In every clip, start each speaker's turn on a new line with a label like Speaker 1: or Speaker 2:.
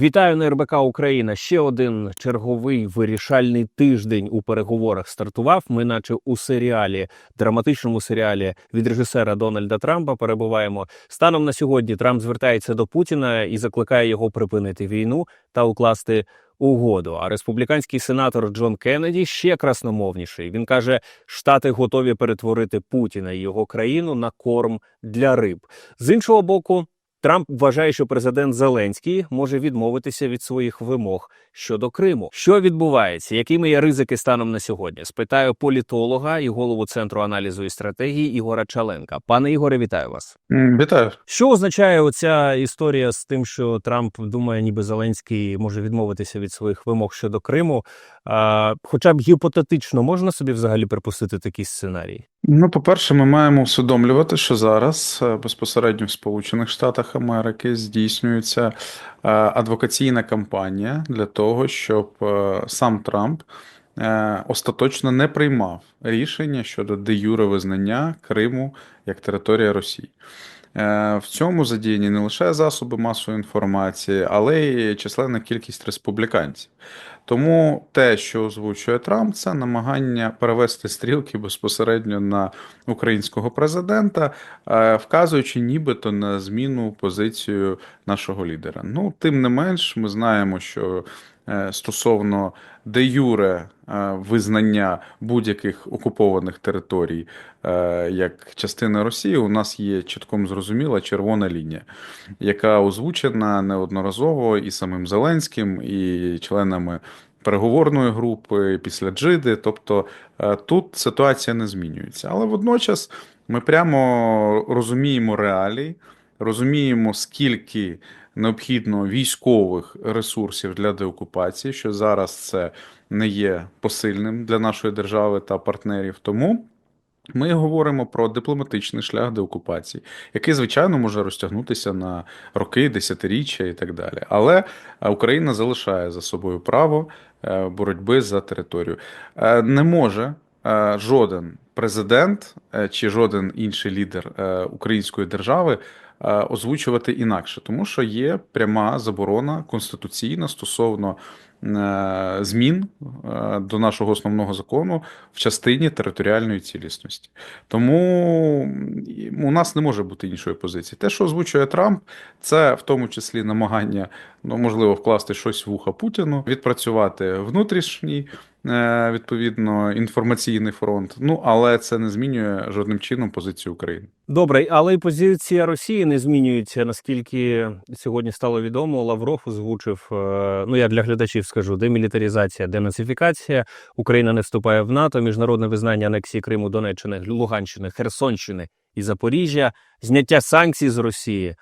Speaker 1: Вітаю на РБК Україна. Ще один черговий вирішальний тиждень у переговорах стартував. Ми, наче у серіалі, драматичному серіалі від режисера Дональда Трампа, перебуваємо. Станом на сьогодні Трамп звертається до Путіна і закликає його припинити війну та укласти угоду. А республіканський сенатор Джон Кеннеді ще красномовніший. Він каже, штати готові перетворити Путіна і його країну на корм для риб. З іншого боку. Трамп вважає, що президент Зеленський може відмовитися від своїх вимог щодо Криму. Що відбувається? Якими є ризики станом на сьогодні? Спитаю політолога і голову центру аналізу і стратегії Ігора Чаленка. Пане Ігоре, вітаю вас.
Speaker 2: Вітаю.
Speaker 1: Що означає оця історія з тим, що Трамп думає, ніби Зеленський може відмовитися від своїх вимог щодо Криму? А, хоча б гіпотетично можна собі взагалі припустити такий сценарій?
Speaker 2: Ну, по-перше, ми маємо усвідомлювати, що зараз е, безпосередньо в Сполучених Штатах Америки здійснюється е, адвокаційна кампанія для того, щоб е, сам Трамп остаточно не приймав рішення щодо де юре визнання Криму як територія Росії. В цьому задіяні не лише засоби масової інформації, але й численна кількість республіканців. Тому те, що озвучує Трамп, це намагання перевести стрілки безпосередньо на українського президента, е, вказуючи нібито на зміну позицію нашого лідера. Ну, тим не менш, ми знаємо, що стосовно де юре е, визнання будь-яких окупованих територій е, як частини Росії, у нас є чітком зрозуміла червона лінія, яка озвучена неодноразово і самим Зеленським, і членами переговорної групи після Джиди. Тобто е, тут ситуація не змінюється. Але водночас ми прямо розуміємо реалії, розуміємо, скільки необхідно військових ресурсів для деокупації, що зараз це не є посильним для нашої держави та партнерів. Тому. Ми говоримо про дипломатичний шлях деокупації, який, звичайно, може розтягнутися на роки, десятиріччя і так далі. Але е, Україна залишає за собою право е, боротьби за територію. Е, Не може жоден президент чи жоден інший лідер української держави озвучувати інакше, тому що є пряма заборона конституційна стосовно е, змін е, до нашого основного закону в частині територіальної цілісності. Тому у нас не може бути іншої позиції. Те, що озвучує Трамп, це в тому числі намагання, ну можливо, вкласти щось в вуха Путіну, відпрацювати внутрішній. е, Відповідно, інформаційний фронт. Ну але це не змінює жодним чином позицію України.
Speaker 1: Добре, але й позиція Росії не змінюється. Наскільки сьогодні стало відомо, Лавров озвучив. е, Ну я для глядачів скажу: демілітаризація, денацифікація. Україна не вступає в НАТО, міжнародне визнання анексії Криму, Донеччини, Луганщини, Херсонщини і Запоріжжя, зняття санкцій з Росії,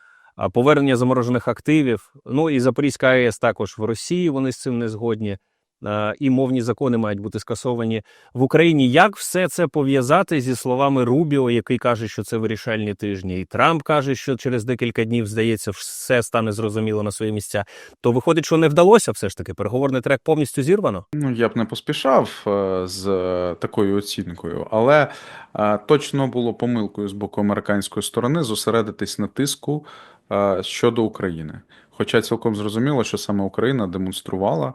Speaker 1: повернення заморожених активів. Ну і Запорізька АЕС також в Росії. Вони з цим не згодні. Е, І мовні закони мають бути скасовані в Україні. Як все це пов'язати зі словами Рубіо, який каже, що це вирішальні тижні, і Трамп каже, що через декілька днів здається, все стане зрозуміло на свої місця. То виходить, що не вдалося все ж таки. Переговорний трек повністю зірвано.
Speaker 2: Ну, я б не поспішав е, з такою оцінкою, але е, точно було помилкою з боку американської сторони зосередитись на тиску щодо України. Хоча цілком зрозуміло, що саме Україна демонструвала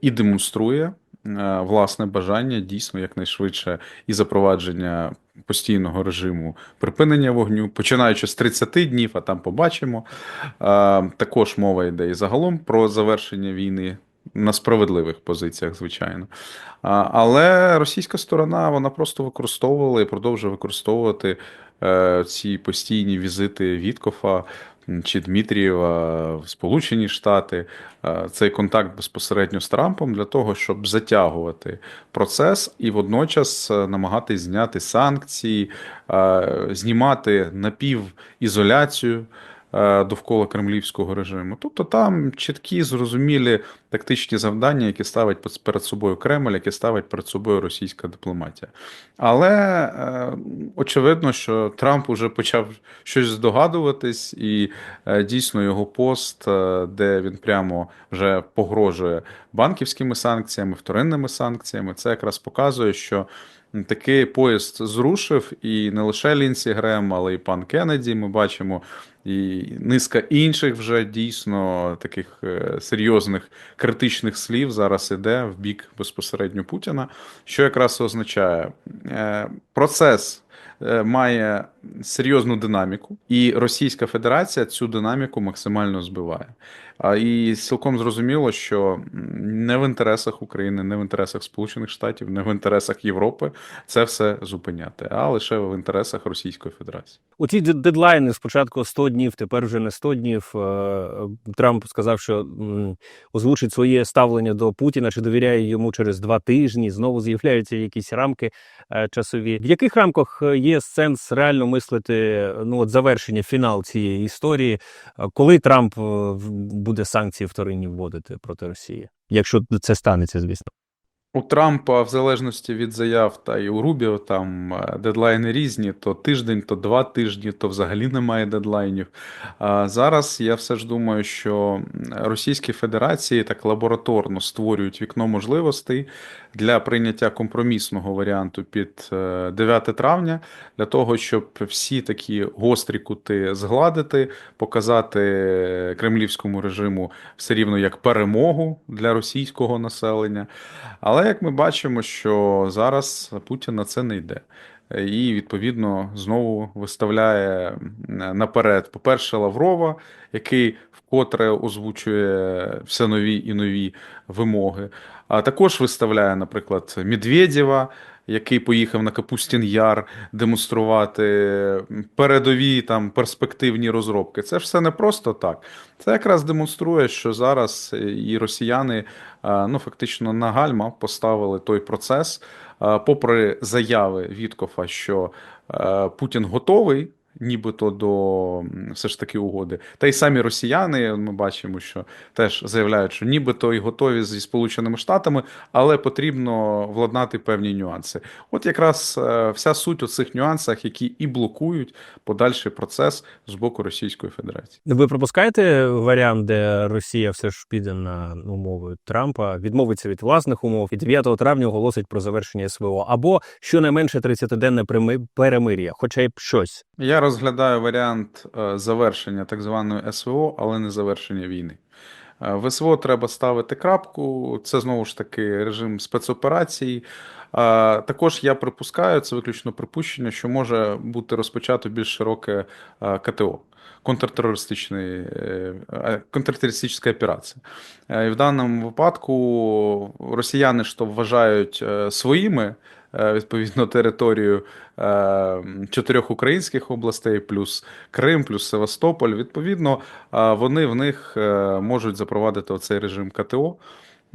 Speaker 2: і демонструє е, власне бажання дійсно якнайшвидше і запровадження постійного режиму припинення вогню, починаючи з 30 днів, а там побачимо. Е, Також мова йде і загалом про завершення війни на справедливих позиціях, звичайно. Але російська сторона вона просто використовувала і продовжує використовувати е, ці постійні візити Віткофа чи Дмитрієва в Сполучені Штати, е, цей контакт безпосередньо з Трампом для того, щоб затягувати процес і водночас е, намагатись зняти санкції, е, знімати напівізоляцію довкола кремлівського режиму. Тобто там чіткі, зрозумілі тактичні завдання, які ставить перед собою Кремль, які ставить перед собою російська дипломатія. Але е, очевидно, що Трамп уже почав щось здогадуватись, і е, дійсно його пост, е, де він прямо вже погрожує банківськими санкціями, вторинними санкціями, це якраз показує, що Такий поїзд зрушив, і не лише Лінсі Грем, але й пан Кеннеді. Ми бачимо і низка інших вже дійсно таких е, серйозних критичних слів зараз іде в бік безпосередньо Путіна. Що якраз означає Е, процес. е, Має серйозну динаміку, і Російська Федерація цю динаміку максимально збиває. А і цілком зрозуміло, що не в інтересах України, не в інтересах Сполучених Штатів, не в інтересах Європи це все зупиняти, а лише в інтересах Російської Федерації.
Speaker 1: У дед- дедлайни спочатку 100 днів, тепер вже не 100 днів. Е, Трамп сказав, що озвучить своє ставлення до Путіна, чи довіряє йому через два тижні. Знову з'являються якісь рамки е, часові. В яких рамках е, є сенс реально мислити ну от завершення фінал цієї історії, коли Трамп е, в- буде санкції вторинні вводити проти Росії, якщо це станеться, звісно.
Speaker 2: У Трампа, в залежності від заяв, та і у Рубіо там е, дедлайни різні: то тиждень, то два тижні, то взагалі немає дедлайнів. А зараз я все ж думаю, що Російські Федерації так лабораторно створюють вікно можливостей для прийняття компромісного варіанту під е, 9 травня, для того, щоб всі такі гострі кути згладити, показати кремлівському режиму все рівно як перемогу для російського населення. Але як ми бачимо, що зараз Путін на це не йде. І відповідно знову виставляє наперед, по-перше, Лаврова, який вкотре озвучує все нові і нові вимоги. А також виставляє, наприклад, Медведєва, який поїхав на Капустін Яр демонструвати передові там перспективні розробки. Це ж все не просто так. Це якраз демонструє, що зараз і росіяни ну фактично на гальма поставили той процес, попри заяви Віткофа, що е, Путін готовий. Нібито до все ж таки угоди. Та й самі росіяни, ми бачимо, що теж заявляють, що нібито і готові зі Сполученими Штатами, але потрібно владнати певні нюанси. От якраз е, вся суть у цих нюансах, які і блокують подальший процес з боку Російської Федерації.
Speaker 1: Ви пропускаєте варіант, де Росія все ж піде на умови Трампа, відмовиться від власних умов і 9 травня оголосить про завершення СВО, або щонайменше 30-денне перемир'я, хоча й щось.
Speaker 2: Я розглядаю варіант е, завершення так званої СВО, але не завершення війни. Е, В СВО треба ставити крапку. Це знову ж таки режим спецоперацій. Також я припускаю, це виключно припущення, що може бути розпочато більш широке е, КТО. Контртерористичний, е, е, контртерористична операція. Е, І в даному випадку росіяни ж то вважають е, своїми е, відповідно територію е, чотирьох українських областей, плюс Крим, плюс Севастополь. Відповідно, е, вони в них е, можуть запровадити оцей режим КТО.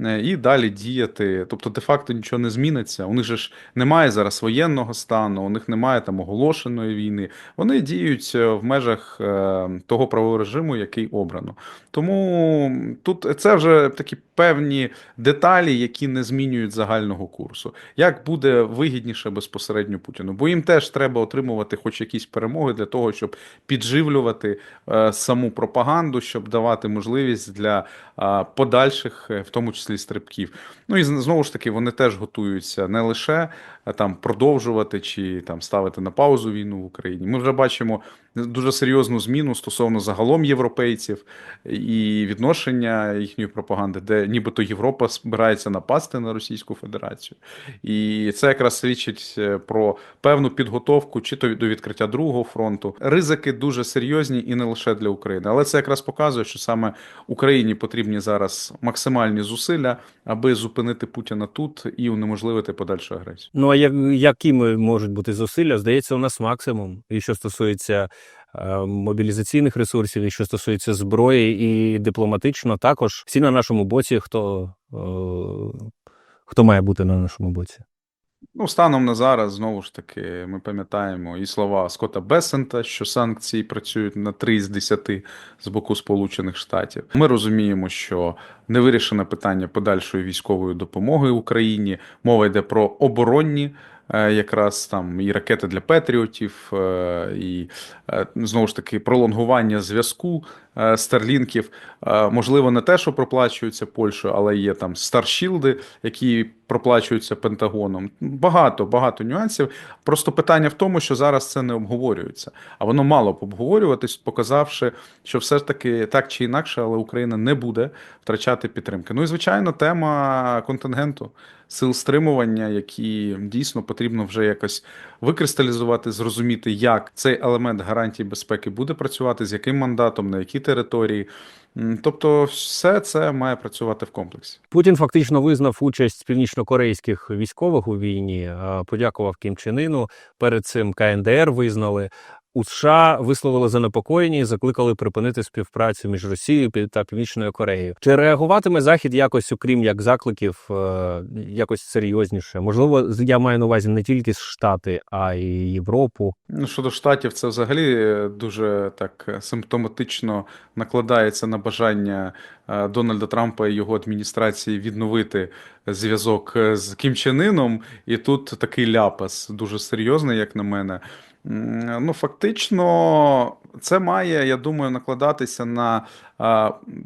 Speaker 2: Е, І далі діяти, тобто де-факто нічого не зміниться. У них же ж немає зараз воєнного стану, у них немає там оголошеної війни. Вони діють е, в межах е, того правового режиму, який обрано. Тому тут це вже такі певні деталі, які не змінюють загального курсу. Як буде вигідніше безпосередньо Путіну? Бо їм теж треба отримувати хоч якісь перемоги для того, щоб підживлювати саму пропаганду, щоб давати можливість для подальших, в тому числі стрибків. Ну і знову ж таки, вони теж готуються не лише там продовжувати чи там ставити на паузу війну в Україні. Ми вже бачимо дуже серйозну зміну стосовно загалом європейців і відношення їхньої пропаганди, де нібито Європа збирається напасти на Російську Федерацію. І це якраз свідчить е, про певну підготовку чи то до відкриття другого фронту. Ризики дуже серйозні і не лише для України. Але це якраз показує, що саме Україні потрібні зараз максимальні зусилля, аби зупинити Путіна тут і унеможливити подальшу агресію.
Speaker 1: Ну а якими можуть бути зусилля? Здається, у нас максимум. І що стосується е, мобілізаційних ресурсів, і що стосується зброї, і дипломатично також всі на нашому боці, хто, е, хто має бути на нашому боці.
Speaker 2: Ну, станом на зараз, знову ж таки, ми пам'ятаємо і слова Скотта Бесента, що санкції працюють на 3 з 10 з боку Сполучених Штатів. Ми розуміємо, що не вирішено питання подальшої військової допомоги Україні. Мова йде про оборонні. е, Якраз там і ракети для патріотів, е, і е, знову ж таки пролонгування зв'язку старлінків. Можливо, не те, що проплачується Польщею, але є там старшілди, які проплачуються Пентагоном. Багато багато нюансів. Просто питання в тому, що зараз це не обговорюється. А воно мало б обговорюватись, показавши, що все ж таки так чи інакше, але Україна не буде втрачати підтримки. Ну і звичайно, тема контингенту. Сил стримування, які дійсно потрібно вже якось викристалізувати, зрозуміти, як цей елемент гарантії безпеки буде працювати, з яким мандатом, на якій території. Тобто, все це має працювати в комплексі.
Speaker 1: Путін фактично визнав участь північнокорейських військових у війні, подякував Кім Чен Іну. Перед цим КНДР визнали. У США висловили занепокоєння і закликали припинити співпрацю між Росією та Північною Кореєю. Чи реагуватиме Захід якось, окрім як закликів, е, якось серйозніше? Можливо, я маю на увазі не тільки Штати, а й Європу.
Speaker 2: Ну, щодо штатів, це взагалі е, дуже так е, симптоматично накладається на бажання Дональда Трампа і його адміністрації відновити зв'язок з Кім Чен Іном. І тут такий ляпас дуже серйозний, як на мене. Ну, фактично, це має, я думаю, накладатися на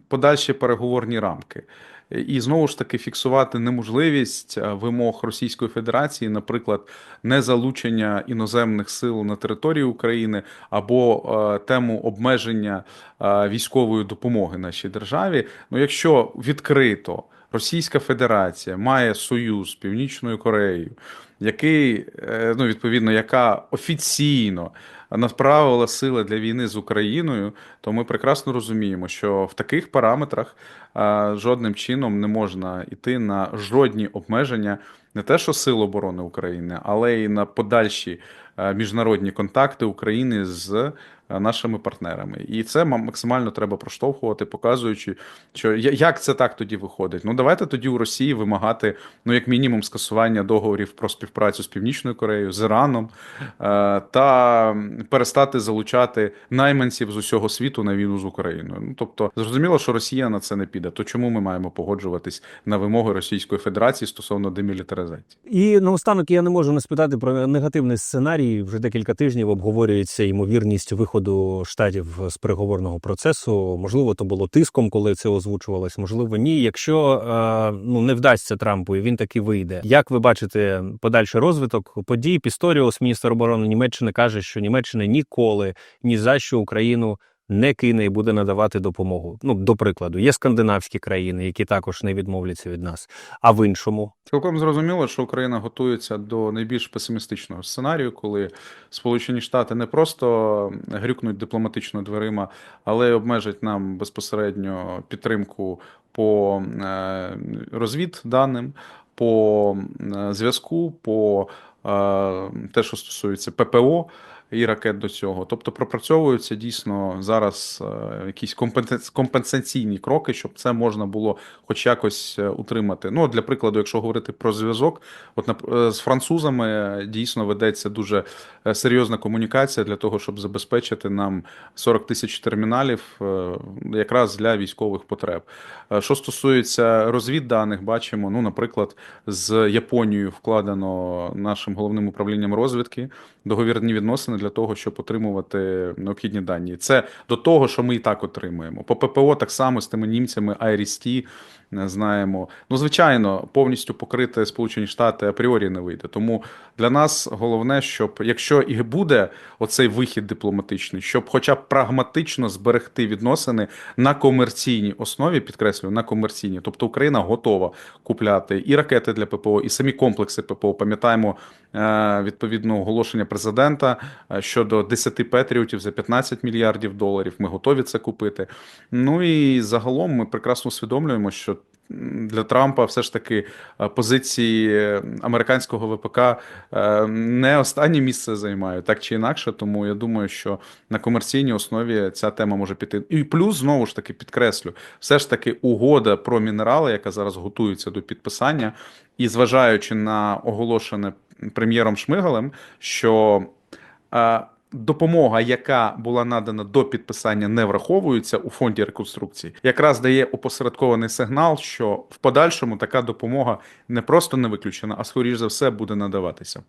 Speaker 2: подальші переговорні рамки. І знову ж таки фіксувати неможливість вимог Російської Федерації, наприклад, незалучення іноземних сил на території України або тему обмеження військової допомоги нашій державі. Ну, якщо відкрито Російська Федерація має союз з Північною Кореєю, який е, ну відповідно, яка офіційно направила сили для війни з Україною, то ми прекрасно розуміємо, що в таких параметрах е, жодним чином не можна йти на жодні обмеження не те, що сил оборони України, але й на подальші е, міжнародні контакти України з нашими партнерами. І це ма- максимально треба проштовхувати, показуючи, що як це так тоді виходить. Ну давайте тоді у Росії вимагати, ну як мінімум, скасування договорів про співпрацю з Північною Кореєю, з Іраном е, та перестати залучати найманців з усього світу на війну з Україною. Ну тобто, зрозуміло, що Росія на це не піде. То чому ми маємо погоджуватись на вимоги Російської Федерації стосовно демілітаризації?
Speaker 1: І наостанок я не можу не спитати про негативний сценарій. Вже декілька тижнів обговорюється ймовірність виходу штатів з переговорного процесу. Можливо, то було тиском, коли це озвучувалось. Можливо, ні. Якщо е, ну не вдасться Трампу, і він таки вийде. Як ви бачите подальший розвиток подій? Пісторіус, міністр оборони Німеччини, каже, що Німеччина ніколи ні за що Україну. Не кине і буде надавати допомогу. Ну, до прикладу, є скандинавські країни, які також не відмовляться від нас. А в іншому
Speaker 2: Цілком зрозуміло, що Україна готується до найбільш песимістичного сценарію, коли Сполучені Штати не просто грюкнуть дипломатично дверима, але й обмежать нам безпосередньо підтримку по е, розвідданим, по е, зв'язку, по е, те, що стосується ППО. І ракет до цього, тобто пропрацьовуються дійсно зараз е, якісь компенса- компенсаційні кроки, щоб це можна було хоч якось е, утримати. Ну, для прикладу, якщо говорити про зв'язок, от е, з французами дійсно ведеться дуже серйозна комунікація для того, щоб забезпечити нам 40 тисяч терміналів якраз для військових потреб. Що стосується розвідданих, бачимо, ну, наприклад, з Японією вкладено нашим головним управлінням розвідки договірні відносини для того, щоб отримувати необхідні дані. Це до того, що ми і так отримуємо. По ППО так само з тими німцями IRIS-T, не знаємо. Ну, звичайно, повністю покрити Сполучені Штати апріорі не вийде. Тому для нас головне, щоб якщо і буде оцей вихід дипломатичний, щоб хоча б прагматично зберегти відносини на комерційній основі, підкреслюю, на комерційній. Тобто Україна готова купляти і ракети для ППО, і самі комплекси ППО. Пам'ятаємо е, відповідно оголошення президента е, щодо 10 петріотів за 15 мільярдів доларів. Ми готові це купити. Ну і загалом ми прекрасно усвідомлюємо, що для Трампа все ж таки е, позиції е, американського ВПК е, не останнє місце займають, так чи інакше. Тому я думаю, що на комерційній основі ця тема може піти. І плюс знову ж таки підкреслю, все ж таки угода про мінерали, яка зараз готується до підписання, і зважаючи на оголошене прем'єром Шмигалем, що е, допомога, яка була надана до підписання, не враховується у фонді реконструкції, якраз дає опосередкований сигнал, що в подальшому така допомога не просто не виключена, а скоріш за все буде надаватися.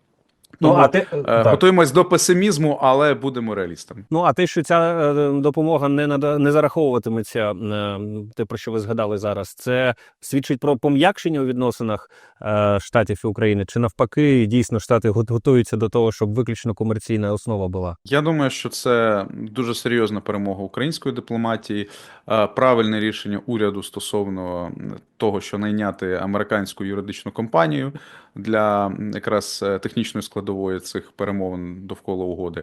Speaker 1: Ну,
Speaker 2: Тому,
Speaker 1: а те,
Speaker 2: е. Готуємось до песимізму, але будемо реалістами.
Speaker 1: Ну, а те, що ця е, допомога не нада- не зараховуватиметься, е, те, про що ви згадали зараз, це свідчить про пом'якшення у відносинах е, штатів і України, чи навпаки, дійсно штати готуються до того, щоб виключно комерційна основа була.
Speaker 2: Я думаю, що це дуже серйозна перемога української дипломатії, е, правильне рішення уряду стосовно того, що найняти американську юридичну компанію для якраз е, технічної складової цих перемовин довкола угоди.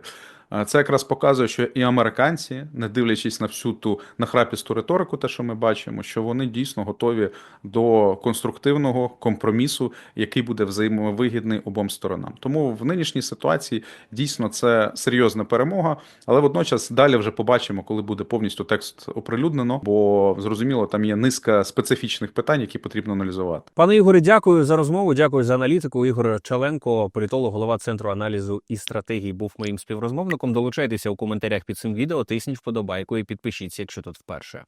Speaker 2: Це якраз показує, що і американці, не дивлячись на всю ту нахрапісту риторику, те, що ми бачимо, що вони дійсно готові до конструктивного компромісу, який буде взаємовигідний обом сторонам. Тому в нинішній ситуації дійсно це серйозна перемога, але водночас далі вже побачимо, коли буде повністю текст оприлюднено, бо зрозуміло, там є низка специфічних питань, які потрібно аналізувати.
Speaker 1: Пане Ігоре, дякую за розмову. Дякую за аналітику. Ігор Чаленко, політолог, голова центру аналізу і стратегій, був моїм співрозмовником. Долучайтеся у коментарях під цим відео, тисніть вподобайку і підпишіться, якщо тут вперше.